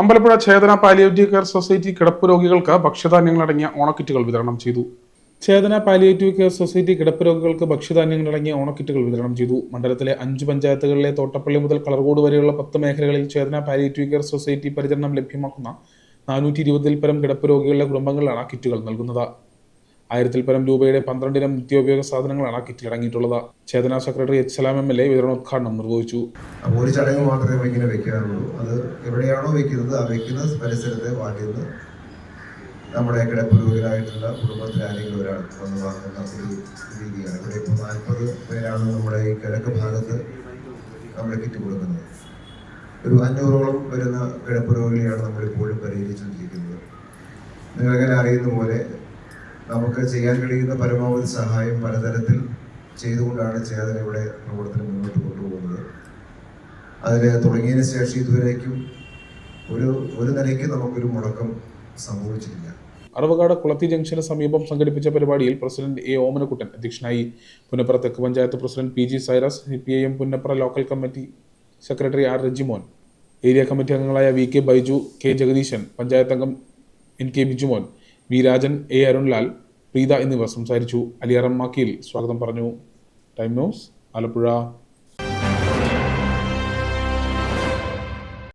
Ambalappuzha Chethana palliative care society കിടപ്പ് രോഗികൾക്ക് ഭക്ഷ്യധാന്യങ്ങളടങ്ങിയ ഓണക്കിറ്റുകൾ വിതരണം ചെയ്തു. ചേതന പാലിയേറ്റീവ് കെയർ സൊസൈറ്റി കിടപ്പ് രോഗികൾക്ക് ഭക്ഷ്യധാന്യങ്ങളടങ്ങിയ ഓണക്കിറ്റുകൾ വിതരണം ചെയ്തു. മണ്ഡലത്തിലെ അഞ്ച് പഞ്ചായത്തുകളിലെ തോട്ടപ്പള്ളി മുതൽ കളർകോട് വരെയുള്ള പത്ത് മേഖലകളിൽ ചേതന പാലിയേറ്റീവ് കെയർ സൊസൈറ്റി പരിചരണം ലഭ്യമാക്കുന്ന നാനൂറ്റി ഇരുപതിൽ പരം കിടപ്പ് രോഗികളുടെ കുടുംബങ്ങളിലാണ് കിറ്റുകൾ നൽകുന്നത്. ആയിരത്തിൽ പരം രൂപയുടെ പന്ത്രണ്ടിനം നിത്യോപയോഗ സാധനങ്ങളാണ് കിറ്റിൽ അടങ്ങിയിട്ടുള്ളത്. Chethana secretary H Salam M L A വിതരണോദ്ഘാടനം നിർവഹിച്ചു. ഒരു ചടങ്ങ് മാത്രമേ ഇങ്ങനെ വെക്കാറുള്ളൂ. അത് എവിടെയാണോ വെക്കുന്നത് ആ വെക്കുന്ന പരിസരത്തെ നിന്ന് നമ്മുടെ കിടപ്പുരോഗികളായിട്ടുള്ള കുടുംബത്തിലെ ആരെങ്കിലും ഒരാൾ വന്ന് വാങ്ങുന്ന ഒരു രീതിയാണ്. ഇവിടെ ഇപ്പോൾ നാൽപ്പത് പേരാണ് നമ്മുടെ ഈ കിഴക്ക് ഭാഗത്ത് നമ്മൾ കിറ്റ് കൊടുക്കുന്നത്. ഒരു അഞ്ഞൂറോളം വരുന്ന കിടപ്പുരോഗികളെയാണ് നമ്മളിപ്പോഴും പരിഹരിച്ചുകൊണ്ടിരിക്കുന്നത്. നിങ്ങളെങ്ങനെ അറിയുന്ന പോലെ നമുക്ക് ചെയ്യാൻ കഴിയുന്ന പരമാവധി സഹായം പലതരത്തിൽ ചെയ്തുകൊണ്ടാണ് ചേതന ഇവിടെ പ്രവർത്തനം മുന്നോട്ട് കൊണ്ടുപോകുന്നത്. അതിൽ തുടങ്ങിയതിന് ശേഷം ഇതുവരേക്കും ഒരു ഒരു നിലയ്ക്ക് നമുക്കൊരു മുടക്കം സംഭവിച്ചിട്ടില്ല. അറവകാട് കുളത്തി ജംഗ്ഷന് സമീപം സംഘടിപ്പിച്ച പരിപാടിയിൽ പ്രസിഡന്റ് എ ഓമനക്കുട്ടൻ അധ്യക്ഷനായി പുന്നപ്ര തെക്ക് panchayat president P G Cyrus C P I M Punnapra local committee secretary R Rejimon area committee അംഗങ്ങളായ V K Baiju K Jagadeesan panchayat അംഗം N K Bijumon V Rajan A. Arunlal Preetha എന്നിവർ സംസാരിച്ചു. അലിയറം മാക്കിയിൽ സ്വാഗതം പറഞ്ഞു. Time news Alappuzha.